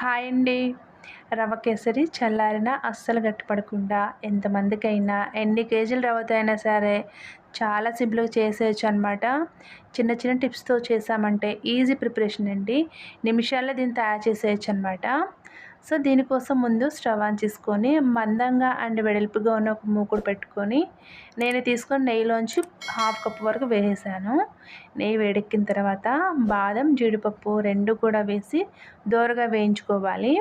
Hi అండి. రవ్వ కేసరి చల్లారిన అస్సలు గట్టిపడకుండా ఎంతమందికైనా ఎన్ని కేజీలు రవ్వతో అయినా సరే చాలా సింపుల్గా చేసేయచ్చు అనమాట చిన్న చిన్న టిప్స్తో చేసామంటే ఈజీ ప్రిపరేషన్ అండి. నిమిషాల్లో దీన్ని తయారు చేసేయచ్చు అనమాట సో దీనికోసం ముందు స్టవ్ ఆన్ చేసుకొని మందంగా అండ్ వెడల్పుగా ఉన్న ఒక మూకుడు పెట్టుకొని నేను తీసుకొని నెయ్యిలోంచి హాఫ్ కప్ వరకు వేసేసాను. నెయ్యి వేడెక్కిన తర్వాత బాదం జీడిపప్పు రెండు కూడా వేసి దోరగా వేయించుకోవాలి.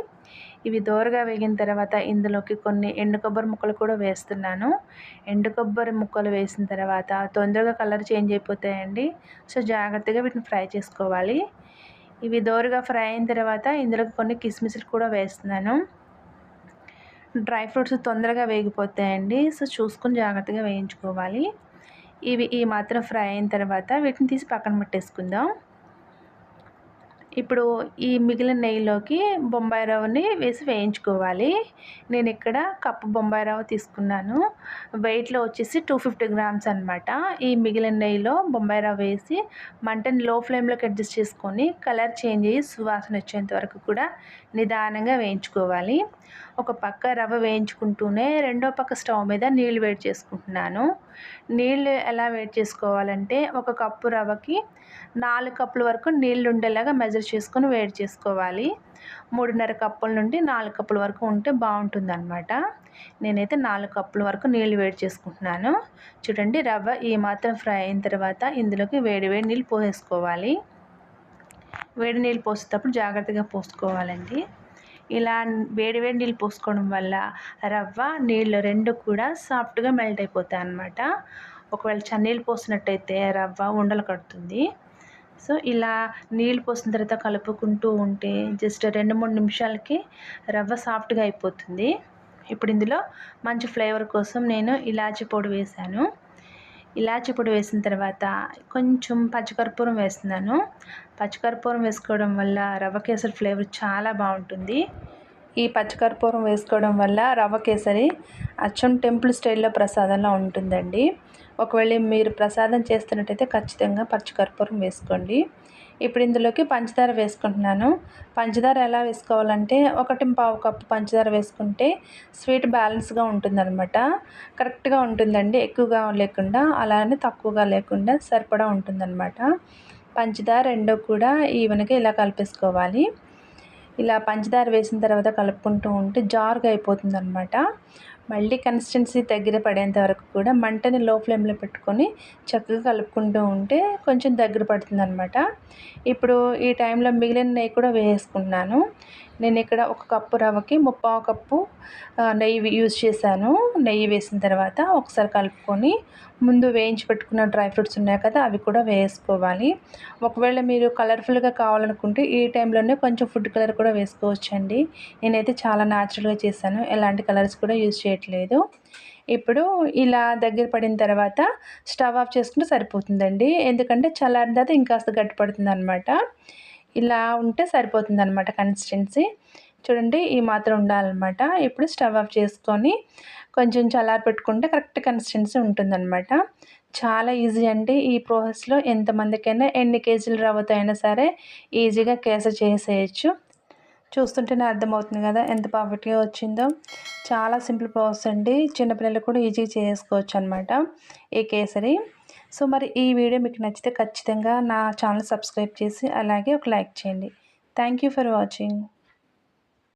ఇవి దోరగా వేగిన తర్వాత ఇందులోకి కొన్ని ఎండు కొబ్బరి ముక్కలు కూడా వేస్తున్నాను. ఎండు కొబ్బరి ముక్కలు వేసిన తర్వాత తొందరగా కలర్ చేంజ్ అయిపోతాయండి. సో జాగ్రత్తగా వీటిని ఫ్రై చేసుకోవాలి. ఇవి దోరగా ఫ్రై అయిన తర్వాత ఇందులో కొన్ని కిస్మిస్లు కూడా వేస్తున్నాను. డ్రై ఫ్రూట్స్ తొందరగా వేగిపోతాయండి. సో చూసుకుని జాగ్రత్తగా వేయించుకోవాలి. ఇవి ఈ మాత్రం ఫ్రై అయిన తర్వాత వీటిని తీసి పక్కన పెట్టేసుకుందాం. ఇప్పుడు ఈ మిగిలిన నెయ్యిలోకి బొంబాయి రవ్వని వేసి వేయించుకోవాలి. నేను ఇక్కడ కప్పు బొంబాయి రవ్వ తీసుకున్నాను. వెయిట్లో వచ్చేసి టూ ఫిఫ్టీ గ్రామ్స్ అనమాట ఈ మిగిలిన నెయ్యిలో బొంబాయి రవ్వ వేసి మంటని లో ఫ్లేమ్లోకి అడ్జస్ట్ చేసుకొని కలర్ చేంజ్ అయ్యి సువాసన వచ్చేంత వరకు కూడా నిదానంగా వేయించుకోవాలి. ఒక పక్క రవ్వ వేయించుకుంటూనే రెండో పక్క స్టవ్ మీద నీళ్ళు వేడి చేసుకుంటున్నాను. నీళ్ళు ఎలా వేడి చేసుకోవాలంటే ఒక కప్పు రవ్వకి నాలుగు కప్పుల వరకు నీళ్ళు ఉండేలాగా మెజర్ చేసుకొని వేడి చేసుకోవాలి. మూడున్నర కప్పుల నుండి నాలుగు కప్పుల వరకు ఉంటే బాగుంటుంది అనమాట నేనైతే నాలుగు కప్పుల వరకు నీళ్ళు వేడి చేసుకుంటున్నాను. చూడండి రవ్వ ఈ మాత్రం ఫ్రై అయిన తర్వాత ఇందులోకి వేడి వేడి నీళ్ళు పోసేసుకోవాలి. వేడి నీళ్ళు పోసేటప్పుడు జాగ్రత్తగా పోసుకోవాలండి. ఇలా వేడి వేడి నీళ్ళు పోసుకోవడం వల్ల రవ్వ నీళ్ళు రెండు కూడా సాఫ్ట్గా మెల్ట్ అయిపోతాయి అన్నమాట ఒకవేళ చన్నీళ్ళు పోసినట్టయితే రవ్వ ఉండలు కడుతుంది. సో ఇలా నీళ్ళు పోసిన తర్వాత కలుపుకుంటూ ఉంటే జస్ట్ రెండు మూడు నిమిషాలకి రవ్వ సాఫ్ట్గా అయిపోతుంది. ఇప్పుడు ఇందులో మంచి ఫ్లేవర్ కోసం నేను ఇలాచి పొడి వేశాను. ఇలాచి పొడి వేసిన తర్వాత కొంచెం పచ్చికర్పూరం వేస్తున్నాను. పచ్చికర్పూరం వేసుకోవడం వల్ల రవ్వ కేసరి ఫ్లేవర్ చాలా బాగుంటుంది. ఈ పచ్చికర్పూరం వేసుకోవడం వల్ల రవ్వ కేసరి అచ్చం టెంపుల్ స్టైల్లో ప్రసాదంలో ఉంటుందండి. ఒకవేళ మీరు ప్రసాదం చేస్తున్నట్టయితే ఖచ్చితంగా పచ్చికర్పూరం వేసుకోండి. ఇప్పుడు ఇందులోకి పంచదార వేసుకుంటున్నాను. పంచదార ఎలా వేసుకోవాలంటే ఒకటి పావు కప్పు పంచదార వేసుకుంటే స్వీట్ బ్యాలెన్స్గా ఉంటుందన్నమాట. కరెక్ట్గా ఉంటుందండి ఎక్కువగా లేకుండా అలానే తక్కువగా లేకుండా సరిపడా ఉంటుందన్నమాట. పంచదార రెండో కూడా ఈవెనగా ఇలా కలిపేసుకోవాలి. ఇలా పంచదార వేసిన తర్వాత కలుపుకుంటూ ఉంటే జారుగా అయిపోతుంది అనమాట మళ్ళీ కన్సిస్టెన్సీ దగ్గర పడేంత వరకు కూడా మంటని లో ఫ్లేమ్లో పెట్టుకొని చక్కగా కలుపుకుంటూ ఉంటే కొంచెం దగ్గర పడుతుంది అనమాట ఇప్పుడు ఈ టైంలో మిగిలిన నెయ్యి కూడా వేసుకుంటున్నాను నేను ఇక్కడ ఒక కప్పు రవ్వకి ముప్పావు కప్పు నెయ్యి యూజ్ చేశాను. నెయ్యి వేసిన తర్వాత ఒకసారి కలుపుకొని ముందు వేయించి పెట్టుకున్న డ్రై ఫ్రూట్స్ ఉన్నాయి కదా అవి కూడా వేసుకోవాలి. ఒకవేళ మీరు కలర్ఫుల్గా కావాలనుకుంటే ఈ టైంలోనే కొంచెం ఫుడ్ కలర్ కూడా వేసుకోవచ్చండి. నేనైతే చాలా న్యాచురల్గా చేశాను. ఎలాంటి కలర్స్ కూడా యూజ్ చేయట్లేదు. ఇప్పుడు ఇలా దగ్గర పడిన తర్వాత స్టవ్ ఆఫ్ చేసుకుంటే సరిపోతుందండి. ఎందుకంటే చల్లారిన తర్వాత ఇంకాస్త గట్టి పడుతుంది అనమాట ఇలా ఉంటే సరిపోతుంది అనమాట కన్సిస్టెన్సీ. చూడండి ఈ మాత్రం ఉండాలన్నమాట. ఇప్పుడు స్టవ్ ఆఫ్ చేసుకొని కొంచెం చల్లారి పెట్టుకుంటే కరెక్ట్ కన్సిస్టెన్సీ ఉంటుందన్నమాట. చాలా ఈజీ అండి ఈ ప్రాసెస్లో. ఎంతమందికైనా ఎన్ని కేజీలు రవ్వతో అయినా సరే ఈజీగా కేస చేసేయచ్చు. చూస్తుంటేనే అర్థమవుతుంది కదా ఎంత పర్ఫెక్ట్గా వచ్చిందో. చాలా సింపుల్ ప్రాసెస్ అండి. చిన్నపిల్లలు కూడా ఈజీగా చేసుకోవచ్చు అనమాట ఈ కేసరి? సో మరి ఈ వీడియో మీకు నచ్చితే ఖచ్చితంగా నా ఛానల్ సబ్స్క్రైబ్ చేసి అలాగే ఒక లైక్ చేయండి. Thank you for watching